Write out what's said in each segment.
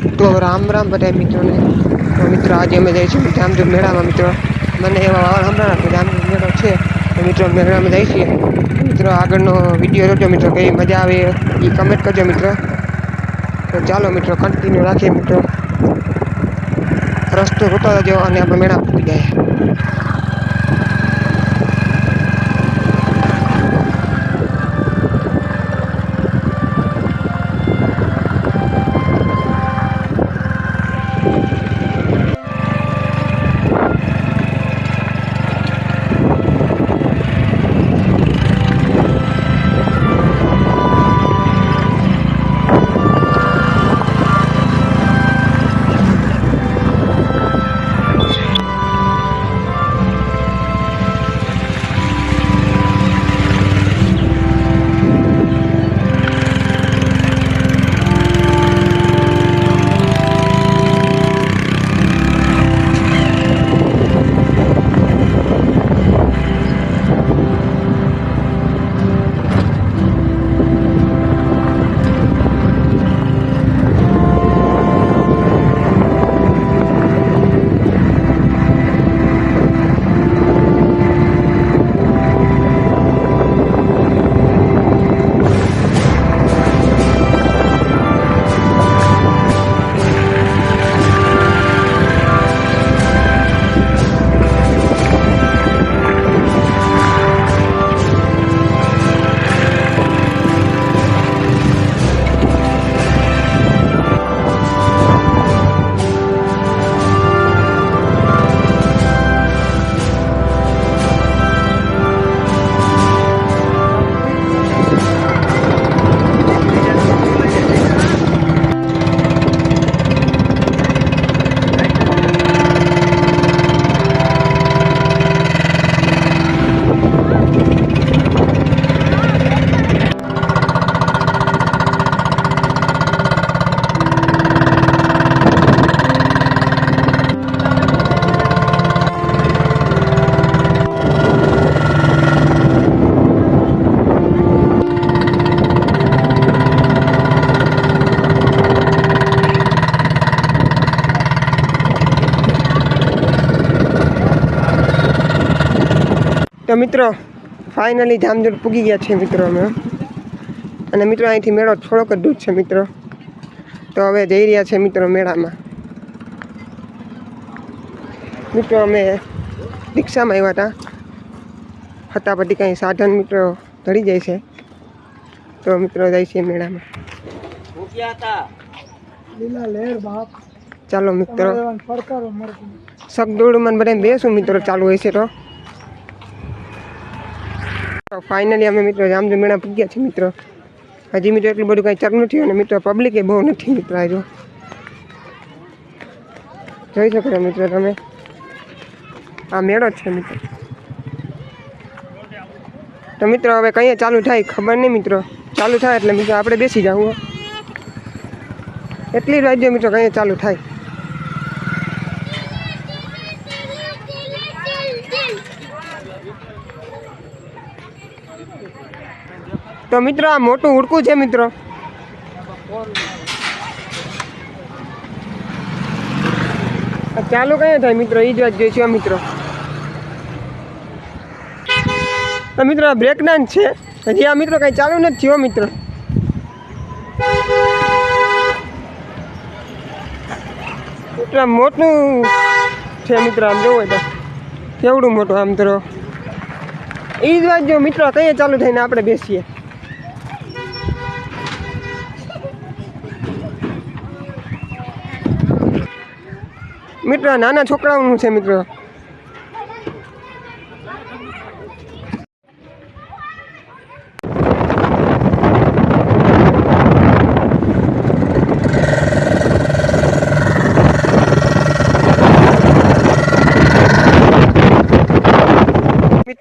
તો રામ રામ બધા મિત્રોને. તો મિત્રો આજે અમે જઈશું જામજોર મેળામાં મિત્રો. મને એવા વાળ હમણાં કે જામજોર મેળો છે. તો મિત્રો મેળામાં જઈ છીએ. મિત્રો આગળનો વીડિયો જોજો મિત્રો કઈ મજા આવે એ કમેન્ટ કરજો મિત્રો. તો ચાલો મિત્રો કન્ટિન્યુ રાખીએ મિત્રો. રસ્તો જોતા જજો અને આપણે મેળા પૂરી જાય. તો મિત્રો ફાઇનલી જામજોડ પૂગી ગયા છે મિત્રો અમે. અને મિત્રો અહીંથી મેળો થોડોક જ દૂર છે મિત્રો. તો હવે જઈ રહ્યા છે મિત્રો મેળામાં. મિત્રો અમે રિક્ષામાં આવ્યા હતા. ફટાફટી કંઈ સાધન મિત્રો ધડી જાય છે. તો મિત્રો જાય છે મેળામાં. ચાલો મિત્રો. સગદોડમાં બધા બેસું મિત્રો ચાલુ હોય છે તો. ફાઇનલી અમે મિત્રો જામજો મેળા પૂગ્યા છીએ મિત્રો. હજી મિત્રો એટલું બધું કાંઈ ચાલુ નથી અને મિત્રો પબ્લિક એ બહુ નથી મિત્રો આ જોઈ શકો મિત્રો તમે. આ મેળો છે મિત્રો. તો મિત્રો હવે કંઈ ચાલુ થાય ખબર નહીં મિત્રો. ચાલુ થાય એટલે મિત્રો આપણે બેસી જવું એટલી રાજ્યો મિત્રો કંઈ ચાલુ થાય. તો મિત્રો, આ મોટું ઉડકું છે મિત્રો. ચાલુ કયા થાય મિત્રો? એ જ વાત જોઈશું આ મિત્રો. તો આ બ્રેક ડાન્સ છે. હજી આ મિત્રો કઈ ચાલુ નથી થયો મિત્રો. મિત્રો મોટું છે મિત્રો, આમ જોવું હોય તો. કેવડું મોટું આમ તો? એ જ જો મિત્રો ત્યાં ચાલુ થઈને આપણે બેસીએ. મિત્રો નાના છોકરાઓનું છે મિત્રો.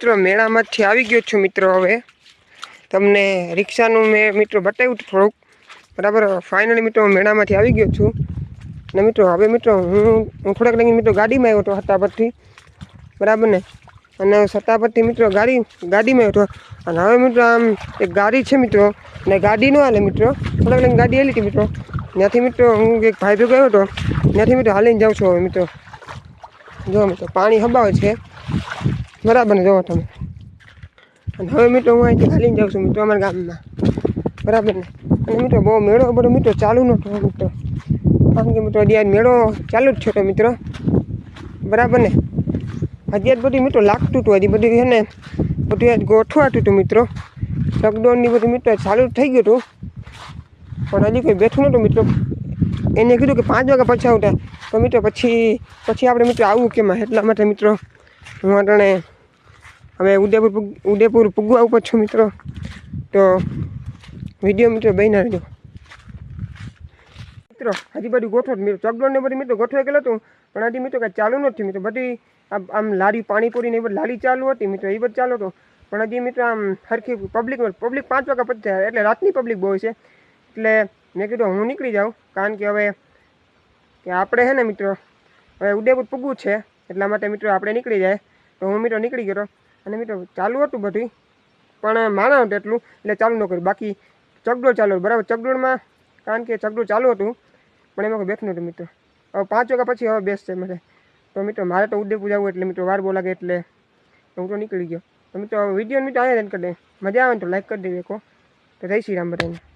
મિત્રો, મેળામાંથી આવી ગયો છું મિત્રો હવે. તમને રિક્ષાનું મેં મિત્રો બતાવ્યું હતું થોડુંક. બરાબર ફાઇનલી મિત્રો હું મેળામાંથી આવી ગયો છું. ને મિત્રો, હવે મિત્રો હું હું થોડાક લઈને મિત્રો ગાડીમાં આવ્યો હતો પરથી. બરાબર ને? અને સત્તાપરથી મિત્રો ગાડી, ગાડીમાં આવ્યો હતો. અને હવે મિત્રો આમ એક ગાડી છે મિત્રો. ને ગાડી ન હાલે મિત્રો. થોડાક લઈને ગાડી આવેલી હતી મિત્રો. ત્યાંથી મિત્રો હું એક ભાઈ ભેગો ગયો હતો. ત્યાંથી મિત્રો હાલીને જાઉં છું હવે મિત્રો. જો મિત્રો, પાણી હબાવે છે. બરાબર ને જોવો તમે. અને હવે મિત્રો હું અહીંથી ખાલી જાઉં છું મિત્રો અમારા ગામમાં. બરાબર ને? અને મિત્રો બહુ મેળો, બધો મિત્રો ચાલુ નહોતો મિત્રો. કારણ કે મિત્રો આજ મેળો ચાલુ જ છે મિત્રો. બરાબર ને? આજ બધું મિત્રો લાગતું હતું, હજી બધું છે ને, બધું ગોઠવાતું હતું મિત્રો. લોકડાઉનની બધું મિત્રો ચાલુ થઈ ગયું હતું. પણ હજી કોઈ બેઠું નહોતું મિત્રો. એને કીધું કે પાંચ વાગ્યા પછી આવતા. તો મિત્રો પછી પછી આપણે મિત્રો આવવું કેમાં એટલા માટે મિત્રો? હું અટાણે હવે ઉદયપુર ઉદયપુર પૂગવા ઉપર છું મિત્રો. તો વીડિયો મિત્રો બહેના રહેજો. મિત્રો, હજી બધું ગોઠવો મિત્રો. ચોકડોળ ને બધું મિત્રો ગોઠવાઈ ગયેલો હતું, પણ હજી મિત્રો કાંઈ ચાલુ નથી મિત્રો. બધી આમ લારી પાણીપુરી ને એ બધી લારી ચાલુ હતી મિત્રો. એ બધું ચાલુ હતું. પણ હજી મિત્રો આમ સરખી પબ્લિક પબ્લિક પાંચ વાગ્યા પછી એટલે રાતની પબ્લિક બહુ છે. એટલે મેં કીધું હું નીકળી જાઉં. કારણ કે હવે, કે આપણે છે ને મિત્રો, હવે ઉદયપુર પૂગવું છે. એટલા માટે મિત્રો આપણે નીકળી જાય. તો હું મિત્રો નીકળી ગયો અને મિત્રો ચાલુ હતું બધું પણ માણા હતું એટલું, એટલે ચાલુ ન કર્યું. બાકી ચકડોળ ચાલુ બરાબર? ચકડોળમાં કારણ કે ચકડોળ ચાલુ હતું, પણ એમાં કોઈ હતું મિત્રો. હવે પાંચ વાગ્યા પછી હવે બેસશે મારે. તો મિત્રો મારે તો ઉદયપુર જવું એટલે મિત્રો વાર બોલાગે લાગે એટલે હું તો નીકળી ગયો. તો મિત્રો વીડિયો મિત્રો અહીંયા કરી દે. મજા આવે ને તો લાઈક કરી દેજો તો જય શ્રી રામ બધાને.